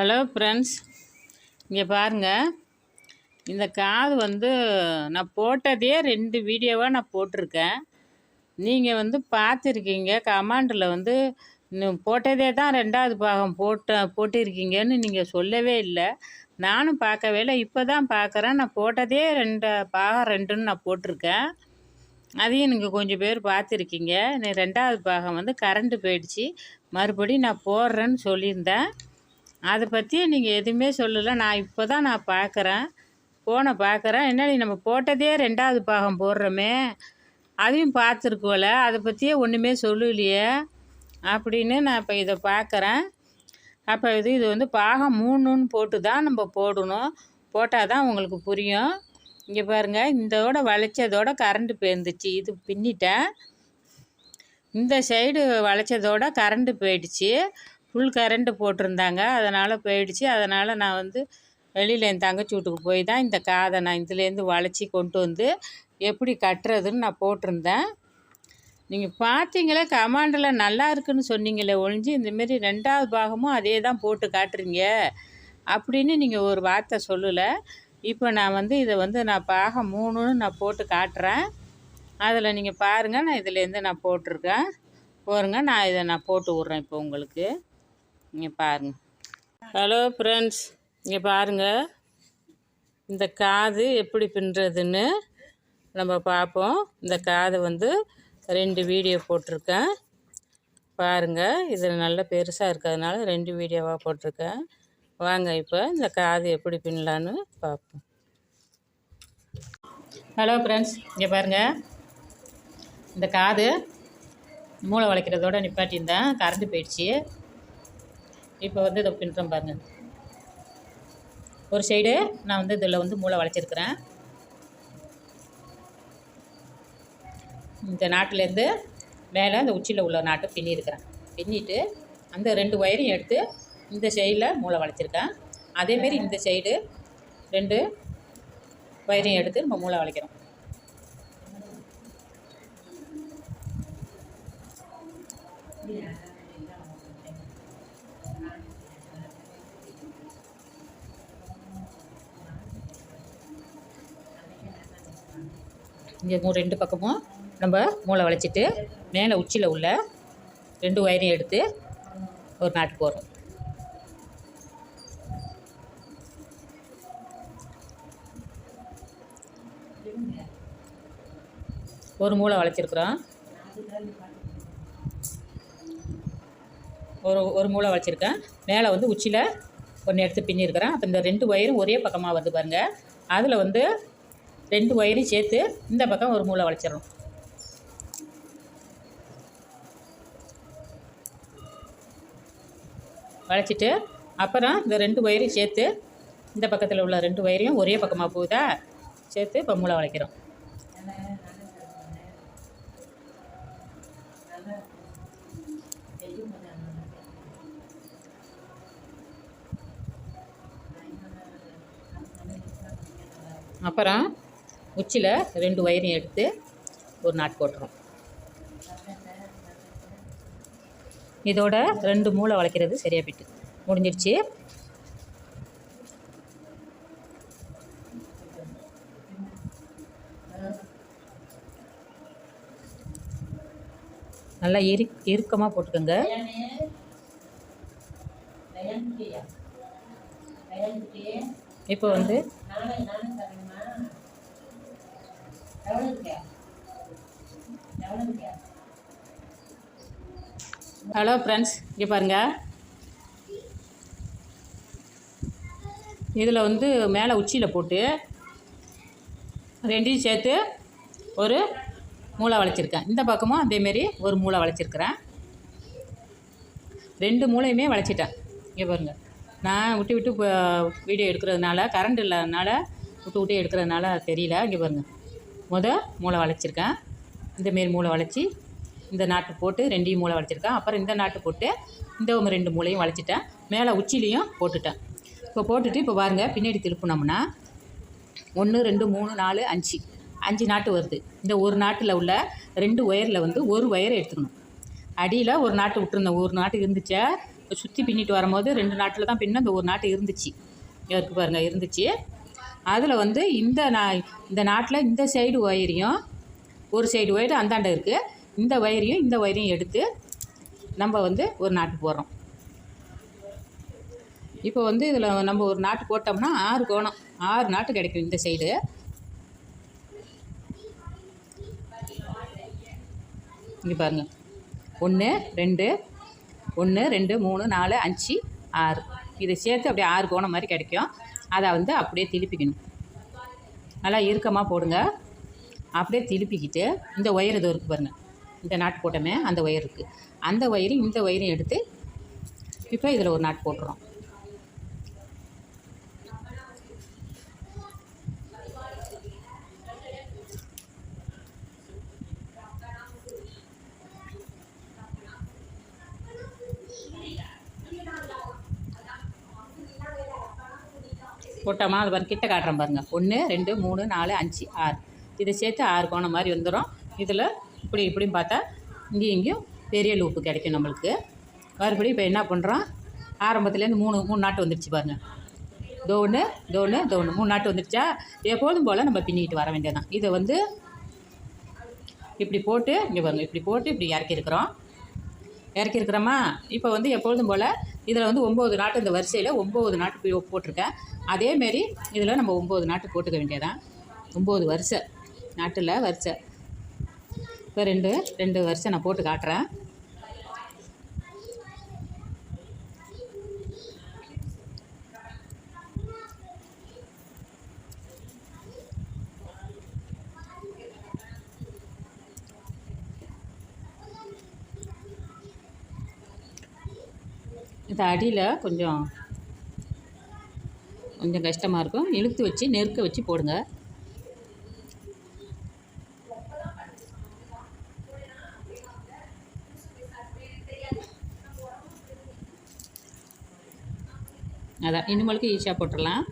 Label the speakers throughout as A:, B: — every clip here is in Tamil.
A: ஹலோ ஃப்ரெண்ட்ஸ் இங்கே பாருங்கள் இந்த காது வந்து நான் போட்டதே ரெண்டு வீடியோவாக நான் போட்டிருக்கேன். நீங்கள் வந்து பார்த்துருக்கீங்க கமாண்டில் வந்து இன்னும் போட்டதே தான் ரெண்டாவது பாகம் போட்ட போட்டிருக்கீங்கன்னு நீங்கள் சொல்லவே இல்லை. நானும் பார்க்கவே இல்லை இப்போ தான் பார்க்குறேன். நான் போட்டதே ரெண்டு பாகம் ரெண்டுன்னு நான் போட்டிருக்கேன். அதையும் நீங்கள் கொஞ்சம் பேர் பார்த்துருக்கீங்க. ரெண்டாவது பாகம் வந்து கரண்ட்டு போயிடுச்சு. மறுபடியும் நான் போடுறேன்னு சொல்லியிருந்தேன். அதை பற்றி நீங்கள் எதுவுமே சொல்லலை. நான் இப்போ தான் நான் பார்க்குறேன் ஃபோனை பார்க்குறேன் என்னடி நம்ம போட்டதே ரெண்டாவது பாகம் போடுறோமே. அதையும் பார்த்துருக்கோல. அதை பற்றியே ஒன்றுமே சொல்லலையே. அப்படின்னு நான் இப்போ இதை பார்க்குறேன் அப்போ இது இது வந்து பாகம் மூணுன்னு போட்டு தான் நம்ம போடணும். போட்டால் தான் உங்களுக்கு புரியும். இங்கே பாருங்கள் இதோட வளைச்சதோட கரண்ட்டு போயிருந்துச்சு இது பின்னிட்டேன். இந்த சைடு வளைச்சதோட கரண்ட்டு போயிடுச்சு. ஃபுல் கரண்ட்டு போட்டிருந்தாங்க. அதனால் போயிடுச்சு. அதனால் நான் வந்து வெளியில் என் தங்கச்சி வீட்டுக்கு போய் தான் இந்த காதை நான் இதுலேருந்து வளைச்சி கொண்டு வந்து எப்படி கட்டுறதுன்னு நான் போட்டிருந்தேன். நீங்கள் பார்த்தீங்களே? கமாண்டில் நல்லா இருக்குன்னு சொன்னீங்களே ஒழிஞ்சு இந்தமாரி ரெண்டாவது பாகமும் அதே தான் போட்டு காட்டுறீங்க. அப்படின்னு நீங்கள் ஒரு வார்த்தை சொல்லலை. இப்போ நான் வந்து இதை வந்து நான் பாகம் மூணுன்னு நான் போட்டு காட்டுறேன். அதில் நீங்கள் பாருங்கள் நான் இதுலேருந்து நான் போட்டிருக்கேன். போருங்க நான் இதை நான் போட்டு விட்றேன் இப்போ உங்களுக்கு. இங்கே பாருங்கள் ஹலோ ஃப்ரெண்ட்ஸ் இங்கே பாருங்கள் இந்த காது எப்படி பின்னுறதுன்னு நம்ம பார்ப்போம். இந்த காதை வந்து ரெண்டு வீடியோ போட்டிருக்கேன். பாருங்கள் இது நல்ல பெருசாக இருக்கிறதுனால ரெண்டு வீடியோவாக போட்டிருக்கேன். வாங்க இப்போ இந்த காது எப்படி பின்னலான்னு பார்ப்போம். ஹலோ ஃப்ரெண்ட்ஸ் இங்கே பாருங்கள் இந்த காது மூளை வளைக்கிறதோட நிப்பாட்டியிருந்தேன். கரண்ட் போயிடுச்சு. இப்போ வந்து இதை பின்னுறேன் பாருங்கள் ஒரு சைடு நான் வந்து இதில் வந்து மூளை வளைச்சிருக்கிறேன். இந்த நாட்டிலேருந்து மேலே அந்த உச்சியில் உள்ள நாட்டை பின்னியிருக்கிறேன். பின்னிட்டு அந்த ரெண்டு ஒயரையும் எடுத்து இந்த சைடில் மூளை வளைச்சிருக்கேன். அதேமாரி இந்த சைடு ரெண்டு ஒயரையும் எடுத்து நம்ம மூளை வளைக்கிறோம். இங்கே மூ ரெண்டு பக்கமும் நம்ம மூளை வளைச்சிட்டு மேலே உச்சியில் உள்ள ரெண்டு ஒயரையும் எடுத்து ஒரு நாட்டு போகிறோம் ஒரு மூளை வளைச்சிருக்குறோம். ஒரு ஒரு மூளை வளைச்சிருக்கேன். மேலே வந்து உச்சியில் ஒன்று எடுத்து பின்னிருக்கிறேன். அப்போ இந்த ரெண்டு ஒயரும் ஒரே பக்கமாக வந்து பாருங்கள் அதில் வந்து ரெண்டு ஒயரையும் சேர்த்து இந்த பக்கம் ஒரு மூளை வளைச்சிடணும். வளைச்சிட்டு அப்புறம் இந்த ரெண்டு ஒயரையும் சேர்த்து இந்த பக்கத்தில் உள்ள ரெண்டு ஒயரையும் ஒரே பக்கமாக போகுதா சேர்த்து இப்போ மூளை வளைக்கிறோம் அப்புறம் உச்சியில் ரெண்டு ஒயரையும் எடுத்து ஒரு நாட் போட்டுரும் இதோட ரெண்டு மூளை வளைக்கிறது சரியாக போயிட்டு முடிஞ்சிடுச்சு நல்லா இரு இறுக்கமாக போட்டுக்கோங்க. இப்போ வந்து ஹலோ ஃப்ரெண்ட்ஸ் இங்கே பாருங்கள் இதில் வந்து மேலே உச்சியில் போட்டு ரெண்டையும் சேர்த்து ஒரு மூளை வளைச்சிருக்கேன் இந்த பக்கமும் அதேமாரி ஒரு மூளை வளைச்சிருக்கிறேன் ரெண்டு மூளையுமே வளைச்சிட்டேன் இங்கே பாருங்கள் நான் விட்டு விட்டு இப்போ வீடியோ எடுக்கிறதுனால கரண்ட் இல்லாதனால விட்டு விட்டு எடுக்கிறதுனால தெரியல. இங்கே பாருங்கள் முத மூளை வளைச்சிருக்கேன் இந்தமாரி மூளை வளைச்சி இந்த நாட்டு போட்டு ரெண்டையும் மூளை வளைச்சிருக்கேன் அப்புறம் இந்த நாட்டு போட்டு இந்த ரெண்டு மூளையும் வளைச்சிட்டேன் மேலே உச்சிலையும் போட்டுட்டேன். இப்போ போட்டுட்டு இப்போ பாருங்கள் பின்னாடி திருப்பினோம்னா ஒன்று ரெண்டு மூணு நாலு அஞ்சு. அஞ்சு நாட்டு வருது. இந்த ஒரு நாட்டில் உள்ள ரெண்டு ஒயரில் வந்து ஒரு ஒயரை எடுத்துக்கணும். அடியில் ஒரு நாட்டு விட்டுருந்தேன் ஒரு நாட்டு இருந்துச்சா சுற்றி பின்னிட்டு வரும்போது ரெண்டு நாட்டில் தான் பின்ன இந்த ஒரு நாட்டு இருந்துச்சு. இருக்கு பாருங்கள் இருந்துச்சு. அதில் வந்து இந்த நா இந்த நாட்டில் இந்த சைடு ஒயரையும் ஒரு சைடு ஒயரு அந்தாண்ட இருக்குது இந்த ஒயரையும் இந்த ஒயரையும் எடுத்து நம்ம வந்து ஒரு நாட்டு போடுறோம். இப்போ வந்து இதில் நம்ம ஒரு நாட்டு போட்டோம்னா ஆறு கோணம் ஆறு நாட்டு கிடைக்கும் இந்த சைடு இங்கே பாருங்கள் ஒன்று ரெண்டு ஒன்று ரெண்டு மூணு நாலு அஞ்சு ஆறு. இதை சேர்த்து அப்படியே ஆறு கோணம் மாதிரி கிடைக்கும். அதை வந்து அப்படியே திருப்பிக்கணும். நல்லா இறுக்கமாக போடுங்க. அப்படியே திருப்பிக்கிட்டு இந்த ஒயர் இது இருக்குது பாருங்கள் இந்த நாட்டு போட்டோமே அந்த ஒயர் இருக்குது அந்த ஒயரும் இந்த ஒயரையும் எடுத்து இப்போ இதில் ஒரு நாட்டு போட்டுறோம். போட்டோமா? அது பாருங்க கிட்ட காட்டுறேன் பாருங்கள் ஒன்று ரெண்டு மூணு நாலு அஞ்சு ஆறு. இதை சேர்த்து ஆறு கோணம் மாதிரி வந்துடும் இதில் இப்படி இப்படியும் பார்த்தா இங்கேயும் இங்கேயும் பெரிய லூப்பு கிடைக்கும் நம்மளுக்கு. மறுபடியும் இப்போ என்ன பண்ணுறோம் ஆரம்பத்துலேருந்து மூணு மூணு நாட்டு வந்துடுச்சு பாருங்கள் தோணு தோணு தோணு மூணு நாட்டு வந்துடுச்சா எப்போதும் போல் நம்ம பின்னிக்கிட்டு வர வேண்டியதான் இதை வந்து இப்படி போட்டு இங்கே பாருங்கள் இப்படி போட்டு இப்படி இறக்கியிருக்கிறோம் இறக்கிருக்கிறோமா இப்போ வந்து எப்பொழுதும் போல் இதில் வந்து ஒம்பது நாட்டு இந்த வரிசையில் ஒம்பது நாட்டு போட்டிருக்கேன். அதேமாரி இதில் நம்ம ஒம்பது நாட்டு போட்டுக்க வேண்டியதான் ஒம்பது வரிசை நாட்டில் வரிசை. இப்போ ரெண்டு ரெண்டு வரிசை நான் போட்டு காட்டுறேன். இது அடியில் கொஞ்சம் கொஞ்சம் கஷ்டமாக இருக்கும். இழுத்து வச்சு நெருக்க வச்சு போடுங்க. அதான் இனிமேலுக்கு ஈஸியாக போட்டுடலாம்.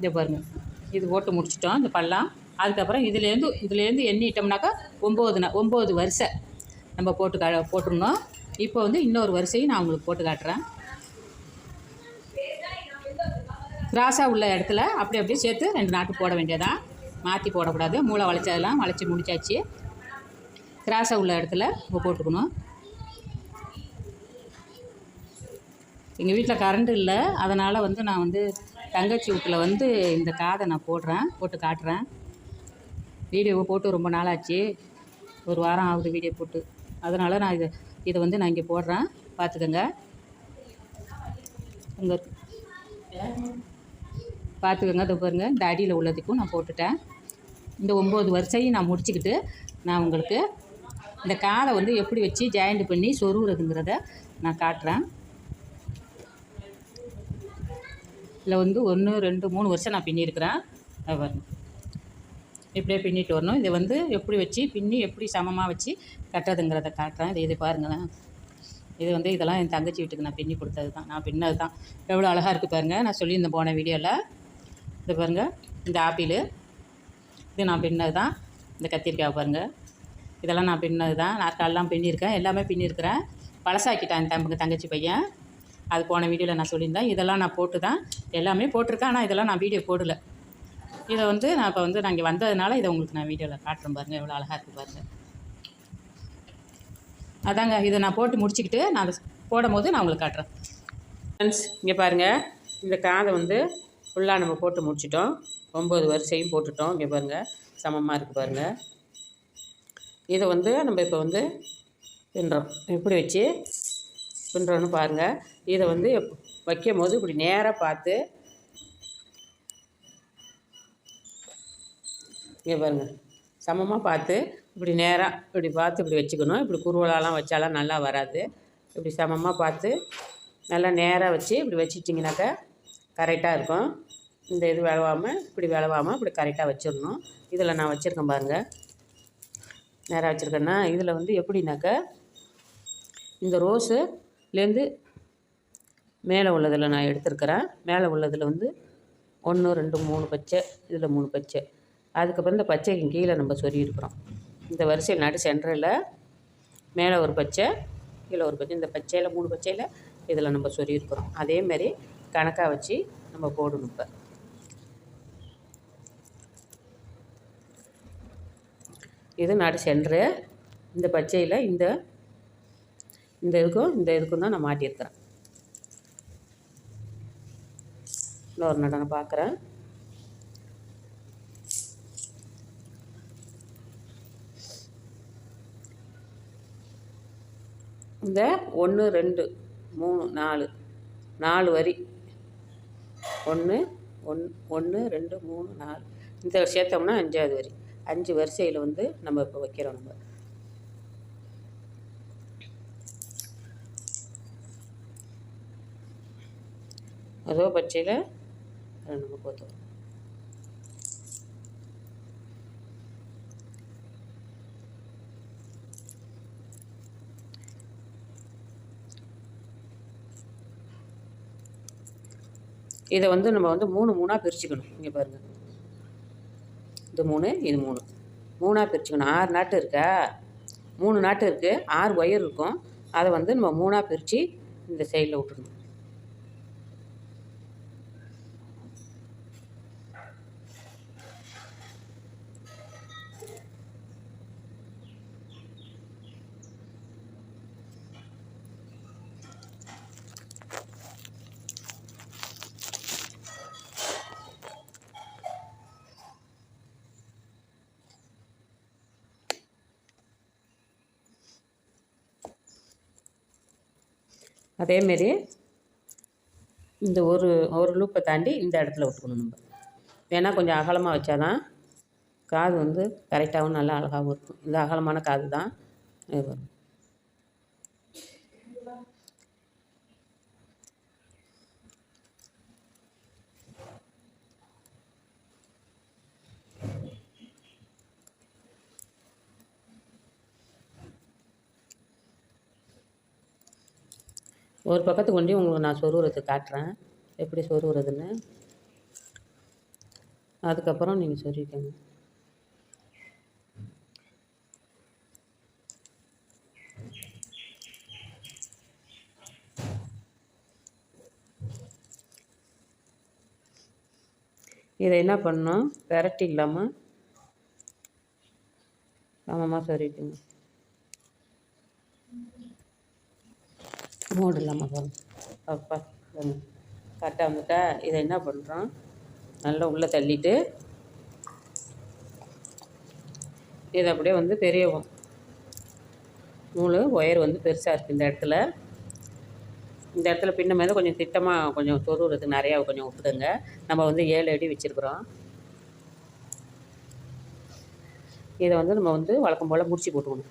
A: இதை பாருங்கள் இது போட்டு முடிச்சிட்டோம் இந்த பல்லாம் அதுக்கப்புறம் இதுலேருந்து இதுலேருந்து எண்ணிட்டோம்னாக்கா ஒம்பது ஒம்பது வரிசை நம்ம போட்டு கா போட்டுருணும் இப்போ வந்து இன்னொரு வரிசையும் நான் உங்களுக்கு போட்டு காட்டுறேன். கிராஸாக உள்ள இடத்துல அப்படி அப்படியே சேர்த்து ரெண்டு நாட்டு போட வேண்டியதான் மாற்றி போடக்கூடாது. மூளை வளைச்சதெல்லாம் வளைச்சி முடிச்சாச்சு. கிராஸாக உள்ள இடத்துல இப்போ போட்டுக்கணும். எங்கள் வீட்டில் கரண்ட் இல்லை. அதனால் வந்து நான் வந்து தங்கச்சி வீட்டில் வந்து இந்த காதை நான் போடுறேன் போட்டு காட்டுறேன். வீடியோவை போட்டு ரொம்ப நாளாச்சு. ஒரு வாரம் ஆகுது வீடியோ போட்டு. அதனால் நான் இதை இதை வந்து நான் இங்கே போடுறேன். பார்த்துக்கோங்க. உங்கள் பார்த்துக்கோங்க. இதை பாருங்க இந்த அடியில் உள்ளதுக்கும் நான் போட்டுட்டேன். இந்த ஒம்பது வரிசையும் நான் முடிச்சுக்கிட்டு நான் உங்களுக்கு இந்த காதை வந்து எப்படி வச்சு ஜாயிண்ட் பண்ணி சொருகிறதுங்கிறத நான் காட்டுறேன். இதில் வந்து ஒன்று ரெண்டு மூணு வருஷம் நான் பின்னியிருக்கிறேன். அது இப்படியே பின்னிட்டு வரணும். இதை வந்து எப்படி வச்சு பின்னி எப்படி சமமாக வச்சு கட்டுறதுங்கிறத காட்டுறேன். இது இது பாருங்களேன். இது வந்து இதெல்லாம் என் தங்கச்சி வீட்டுக்கு நான் பின்னி கொடுத்தது தான். நான் பின்னது தான். எவ்வளோ அழகாக இருக்குது பாருங்கள் நான் சொல்லியிருந்தேன் போன வீடியோவில் இது பாருங்கள் இந்த ஆப்பிள். இது நான் பின்னது தான். இந்த கத்திரிக்காய் பாருங்கள் இதெல்லாம் நான் பின்னது தான். நாற்காலெலாம் பின்னியிருக்கேன். எல்லாமே பின்னியிருக்கிறேன். பழசாக்கிட்டேன் என் தங்கச்சி பையன். அது போன வீடியோவில் நான் சொல்லியிருந்தேன். இதெல்லாம் நான் போட்டு தான் எல்லாமே போட்டிருக்கேன். ஆனால் இதெல்லாம் நான் வீடியோ போடல. இதை வந்து நான் இப்போ வந்து நாங்கள் வந்ததுனால இதை உங்களுக்கு நான் வீடியோவில் காட்டுறேன் பாருங்கள் எவ்வளோ அழகாக இருக்குது பாருங்கள் அதாங்க இதை நான் போட்டு முடிச்சுக்கிட்டு நான் அதை போடும் போது நான் உங்களுக்கு காட்டுறேன். ஃப்ரெண்ட்ஸ் இங்கே பாருங்கள் இந்த காதை வந்து ஃபுல்லாக நம்ம போட்டு முடிச்சிட்டோம். ஒம்பது வரிசையும் போட்டுட்டோம். இங்கே பாருங்கள் சமமாக இருக்குது பாருங்கள் இதை வந்து நம்ம இப்போ வந்து பின்னுறோம். எப்படி வச்சு பின்னுறோன்னு பாருங்கள் இதை வந்து வைக்கும் போது இப்படி நேராக பார்த்து இங்கே பாருங்கள் சமமாக பார்த்து இப்படி நேராக இப்படி பார்த்து இப்படி வச்சுக்கணும். இப்படி குருவலாலாம் வச்சாலாம் நல்லா வராது. இப்படி சமமாக பார்த்து நல்லா நேராக வச்சு இப்படி வச்சுட்டிங்கனாக்கா கரெக்டாக இருக்கும். இந்த இது விளவாமல் இப்படி விளவாமல் இப்படி கரெக்டாக வச்சிடணும். இதில் நான் வச்சுருக்கேன் பாருங்கள் நேராக வச்சுருக்கேன்னா இதில் வந்து எப்படின்னாக்கா இந்த ரோஸுலேருந்து மேலே உள்ளதில் நான் எடுத்திருக்கிறேன். மேலே உள்ளதில் வந்து ஒன்று ரெண்டு மூணு பச்சை இதில் மூணு பச்சை. அதுக்கப்புறம் இந்த பச்சைக்கு கீழே நம்ம சொருகிருக்கிறோம் இந்த வரிசையில் நடு சென்டரில் மேலே ஒரு பச்சை கீழே ஒரு பச்சை இந்த பச்சையில் மூணு பச்சையில் இதில் நம்ம சொருகிருக்கிறோம் அதேமாரி கணக்காக வச்சு நம்ம போடணும் இப்போ. இது நடு சென்ட்ரு. இந்த பச்சையில் இந்த இந்த இதுக்கும் இந்த இதுக்கும் தான் நான் மாட்டியிருக்கிறேன். இன்னொரு நடனம் பார்க்குறேன் இந்த ஒன்று ரெண்டு மூணு நாலு நாலு வரி. ஒன்று ஒன் ஒன்று ரெண்டு மூணு நாலு. இந்த சேர்த்தோம்னா அஞ்சாவது வரி. அஞ்சு வரிசையில் வந்து நம்ம இப்போ வைக்கிறோம் நம்ம. அதோ பட்சையில் நம்ம கோத்துவோம் இதை வந்து நம்ம வந்து மூணு மூணாக பிரிச்சுக்கணும். இங்கே பாருங்கள் இது மூணு இது மூணு. மூணாக பிரிச்சுக்கணும். ஆறு நாட்டு இருக்கா? மூணு நாட்டு இருக்குது ஆறு ஒயர் இருக்கும். அதை வந்து நம்ம மூணாக பிரித்து இந்த சைடில் விட்டுருணும் அதேமாரி இந்த ஒரு ஒரு லூப்பை தாண்டி இந்த இடத்துல விட்டுக்கணும் நம்ம. ஏன்னா கொஞ்சம் அகலமாக வச்சாதான் காது வந்து கரெக்டாகவும் நல்லா அழகாகவும் இருக்கும். இது அகலமான காது தான் வரும். ஒரு பக்கத்து கொண்டு உங்களுக்கு நான் சொருவுறது காட்டுறேன். எப்படி சொருவுறதுன்னு? அதுக்கப்புறம் நீங்கள் சொருவிக்கங்க. இதை என்ன பண்ணணும்? விரட்டி இல்லாமல் சமமாக சொருவிக்கணும் மூடு இல்லாமல் பாருங்க அப்பா கரெக்டாக வந்துட்டா இதை என்ன பண்ணுறோம் நல்லா உள்ளே தள்ளிட்டு இதை அப்படியே வந்து பெரிய நூல் ஒயர் வந்து பெருசாக இருக்குது இந்த இடத்துல. இந்த இடத்துல பின்ன மேலே கொஞ்சம் திட்டமாக கொஞ்சம் சொருவுறதுக்கு நிறையா கொஞ்சம் விட்டுடுங்க நம்ம வந்து ஏழு அடி வச்சுருக்குறோம். இதை வந்து நம்ம வந்து வழக்கம் போல் முடிச்சு போட்டுக்கணும்.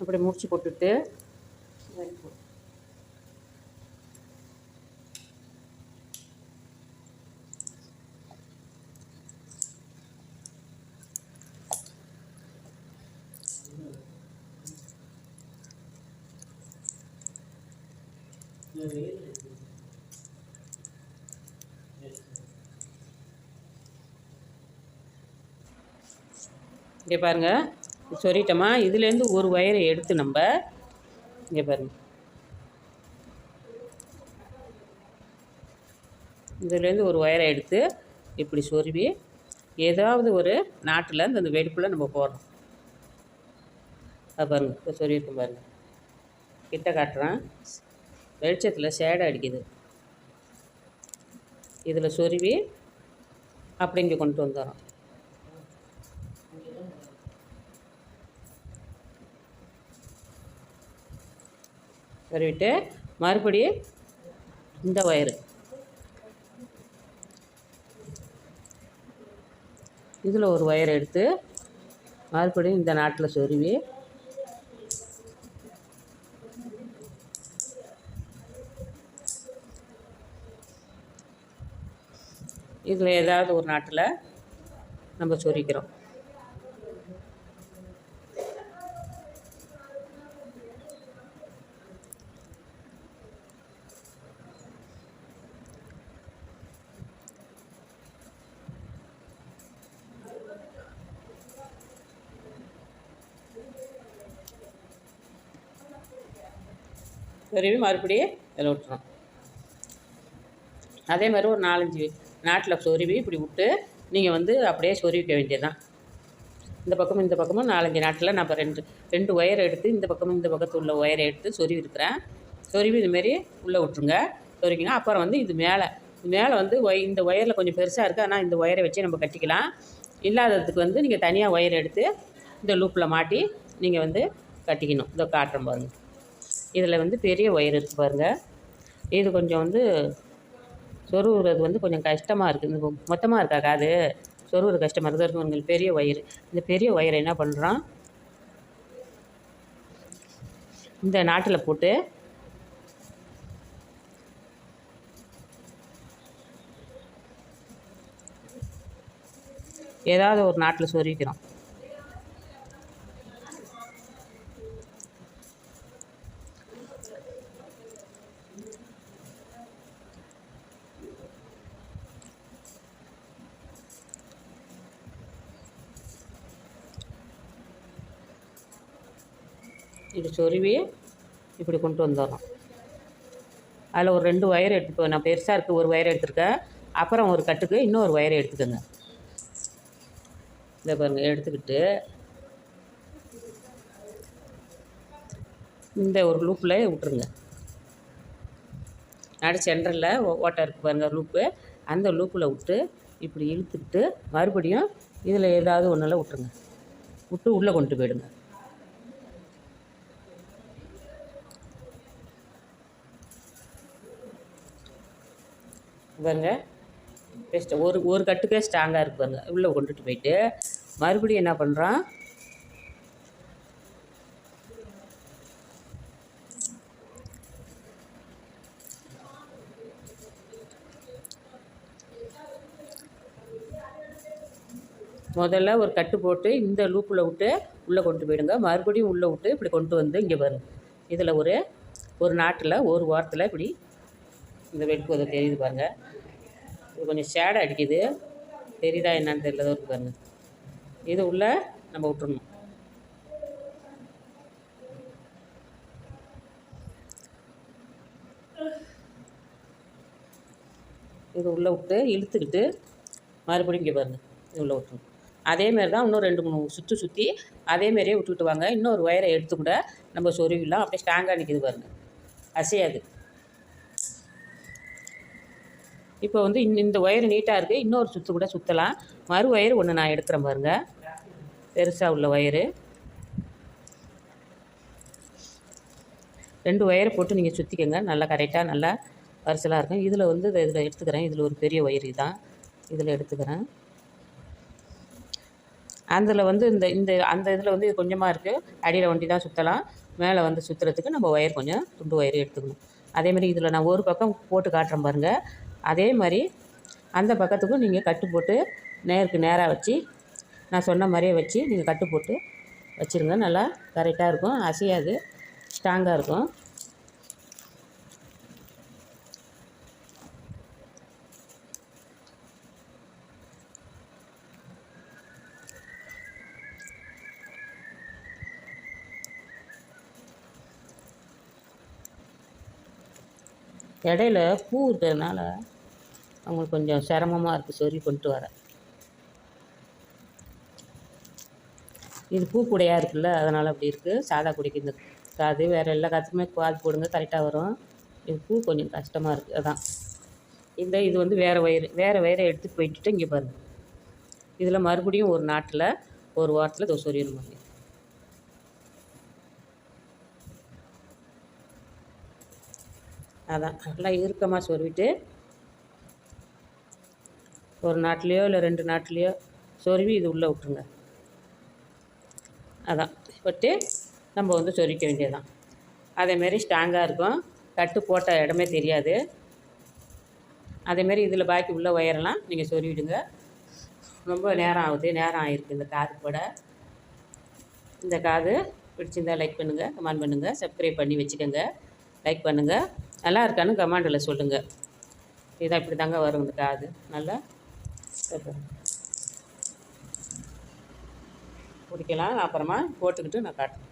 A: அப்படி முடிச்சு போட்டுட்டு இங்கே பாருங்கள் சொல்லிட்டோமா? இதுலேருந்து ஒரு ஒயரை எடுத்து நம்ம இங்கே பாருங்க. இதுலேருந்து ஒரு ஒயரை எடுத்து இப்படி சொருவி ஏதாவது ஒரு நாட்டில் இந்த வெடிப்பில் நம்ம போடுறோம். அது பாருங்கள் இப்போ சொருவிருக்கோம் பாருங்க. கிட்ட காட்டுறேன். வெளிச்சத்தில் ஷேடை அடிக்குது. இதில் சொருவி அப்படி இங்கே கொண்டு வந்துடுறோம். சொருவிட்டு மறுபடியும் இந்த ஒயரு இதில் ஒரு ஒயர் எடுத்து மறுபடியும் இந்த நாட்டில் சொருவி. இதில் ஏதாவது ஒரு நாட்டில் நம்ம சொரிக்கிறோம் சொருவி மறுபடியும் இதில் விட்டுரும் அதே மாதிரி ஒரு நாலஞ்சு நாட்டில் சொருவி இப்படி விட்டு நீங்கள் வந்து அப்படியே சொருவிக்க வேண்டியதுதான். இந்த பக்கமும் இந்த பக்கமும் நாலஞ்சு நாட்டில் நான் இப்போ ரெண்டு ரெண்டு ஒயர் எடுத்து இந்த பக்கமும் இந்த பக்கத்து உள்ள ஒயரை எடுத்து சொருவி இருக்கிறேன் சொருவி இதுமாரி உள்ளே விட்ருங்க சொருவிங்க அப்புறம் வந்து இது மேலே மேலே வந்து ஒய் இந்த ஒயரில் கொஞ்சம் பெருசாக இருக்குது ஆனால் இந்த ஒயரை வச்சு நம்ம கட்டிக்கலாம். இல்லாததுக்கு வந்து நீங்கள் தனியாக ஒயர் எடுத்து இந்த லூப்பில் மாட்டி நீங்கள் வந்து கட்டிக்கணும். இதை காட்டுற பாருங்கள் இதில் வந்து பெரிய ஒயர் இருக்குது பாருங்கள் இது கொஞ்சம் வந்து சொருவுறது வந்து கொஞ்சம் கஷ்டமாக இருக்குது இந்த மொத்தமாக இருக்கா காது? சொருவுறது கஷ்டமாக இருக்குது உங்களுக்கு பெரிய ஒயர். இந்த பெரிய ஒயரை என்ன பண்ணுறோம் இந்த நாட்டில் போட்டு ஏதாவது ஒரு நாட்டில் சொருவிக்கிறோம். இது சொருவி இப்படி கொண்டு வந்துடுறோம் அதில் ஒரு ரெண்டு ஒயர் எடுத்து நான் பெருசாக இருக்குது ஒரு ஒயர் எடுத்துருக்கேன். அப்புறம் ஒரு கட்டுக்கு இன்னொரு ஒயரை எடுத்துக்கோங்க. இதை பாருங்கள் எடுத்துக்கிட்டு இந்த ஒரு லூப்பில் விட்ருங்க நடு சென்டரில் ஓட்டை இருக்குது பாருங்கள் லூப்பு அந்த லூப்பில் விட்டு இப்படி இழுத்துக்கிட்டு மறுபடியும் இதில் ஏதாவது ஒன்றில் விட்ருங்க விட்டு உள்ளே கொண்டு போயிடுங்க. பாருங்க. பெஸ்ட்டு ஒரு ஒரு கட்டுக்கே ஸ்ட்ராங்காக இருக்குது பாருங்க. உள்ளே கொண்டுட்டு போயிட்டு மறுபடியும் என்ன பண்ணுறான் முதல்ல ஒரு கட்டு போட்டு இந்த லூப்பில் விட்டு உள்ளே கொண்டு போயிடுங்க. மறுபடியும் உள்ளே விட்டு இப்படி கொண்டு வந்து இங்கே பாருங்கள் இதில் ஒரு ஒரு நாட்டில் ஒரு வாரத்தில் இப்படி இந்த வெட்கோதை தெரியுது பாருங்கள் இது கொஞ்சம் ஷேடாக அடிக்குது. தெரியுதா என்னன்னு தெரியல இருக்கு பாருங்க. இது உள்ள நம்ம விட்டுறணும். இது உள்ளே விட்டு இழுத்துக்கிட்டு மறுபடியும் இங்கே பாருங்கள் இது உள்ளே விட்டுணும் அதேமாரி தான் இன்னும் ரெண்டு மூணு சுற்றி சுற்றி அதேமாரியே விட்டுக்கிட்டு வாங்க. இன்னொரு ஒயரை எடுத்து கூட நம்ம சொருவிடலாம். அப்படியே ஸ்ட்ராங்காக நிற்கிது பாருங்கள் அசையாது. இப்போ வந்து இந்த இந்த ஒயர் நீட்டாக இருக்குது இன்னொரு சுற்று கூட சுற்றலாம் மறு ஒயர் ஒன்று நான் எடுக்கிறேன் பாருங்கள் பெருசாக உள்ள ஒயரு. ரெண்டு ஒயரை போட்டு நீங்கள் சுற்றிக்கோங்க நல்லா கரெக்டாக நல்லா வரிசலாக இருக்கும். இதில் வந்து இதில் எடுத்துக்கிறேன். இதில் ஒரு பெரிய ஒயர் தான் இதில் எடுத்துக்கிறேன். அதில் வந்து இந்த இந்த அந்த இதில் வந்து இது கொஞ்சமாக இருக்குது அடியில் வண்டி தான் சுற்றலாம் மேலே வந்து சுற்றுறதுக்கு நம்ம ஒயர் கொஞ்சம் துண்டு ஒயர் எடுத்துக்கணும். அதேமாதிரி இதில் நான் ஒரு பக்கம் போட்டு காட்டுறேன் பாருங்கள் அதே மாதிரி அந்த பக்கத்துக்கும் நீங்கள் கட்டு போட்டு நேருக்கு நேராக வச்சு நான் சொன்ன மாதிரியே வச்சு நீங்கள் கட்டு போட்டு வச்சுருங்க. நல்லா கரெக்டாக இருக்கும். அசையாது. ஸ்ட்ராங்காக இருக்கும். இடையில பூ இருக்கிறதுனால அவங்களுக்கு கொஞ்சம் சிரமமாக இருக்குது சொறி கொண்டு வர. இது பூ கூடையாக இருக்குல்ல அதனால் அப்படி இருக்குது சாதா குடிக்கு இந்த காது வேறு எல்லா காத்துக்குமே காது போடுங்க கரெக்டாக வரும். இது பூ கொஞ்சம் கஷ்டமாக இருக்குது அதான். இந்த இது வந்து வேறு வயிறு வேறு வயிறை எடுத்துகிட்டு போயிட்டு இங்கே பாருங்கள் இதில் மறுபடியும் ஒரு நாட்டில் ஒரு வாரத்தில் இதோ சொருகிடுவாங்க அதான் நல்லா இறுக்கமாக சொருவிட்டு ஒரு நாட்டிலையோ இல்லை ரெண்டு நாட்டிலையோ சொருவி இது உள்ளே விட்ருங்க அதான். விட்டு நம்ம வந்து சொருவிக்க வேண்டியதுதான். அதேமாரி ஸ்ட்ராங்காக இருக்கும். கட்டு போட்ட இடமே தெரியாது. அதேமாரி இதில் பாக்கி உள்ள ஒயரெல்லாம் நீங்கள் சொருவிடுங்க. ரொம்ப நேரம் ஆகுது. நேரம் ஆகிருக்கு இந்த காது போட இந்த காது பிடிச்சிருந்தா லைக் பண்ணுங்கள் கமெண்ட் பண்ணுங்கள் சப்ஸ்கிரைப் பண்ணி வச்சுக்கோங்க லைக் பண்ணுங்கள் நல்லா இருக்கான்னு கமெண்டில் சொல்லுங்கள் இதான் இப்படி தாங்க வரும் இந்த காது. நல்லா பிடிக்கலாம் அப்புறமா போட்டுக்கிட்டு நான் காட்டுறேன்.